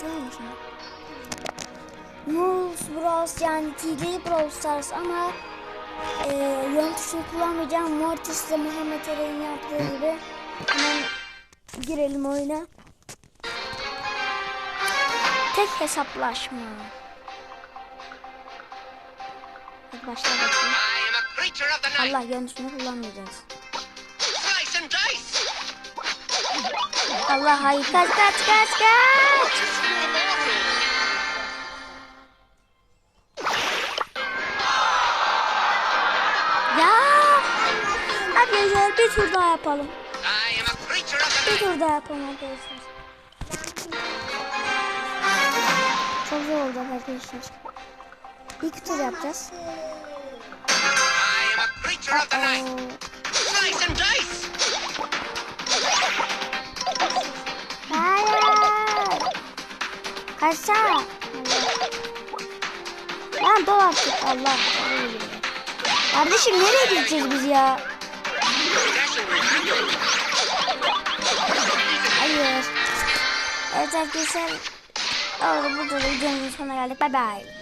Şimdi? Moves Bros yani TD Brawl Stars ama e, yön tuşunu kullanmayacağım. Mortis ile Muhammed Eren'in yaptığı gibi. Hemen girelim oyuna. Tek hesaplaşma. Hadi başla night. Allah yön tuşunu kullanmayacağız. Allah hayır kaç kaç kaç kaç. Ya. Arkadaşlar bir tur daha yapalım. Bir tur daha yapalım arkadaşlar. Çok zor olacak arkadaşlar. İlk tur yapacağız. I am a creature of the night. Kaçsana. Lan dur artık Allah. Kardeşim nereye gideceğiz biz ya? Hayır. Evet arkadaşlar. Orada burada da videomuzun sonuna geldik. Bye bye.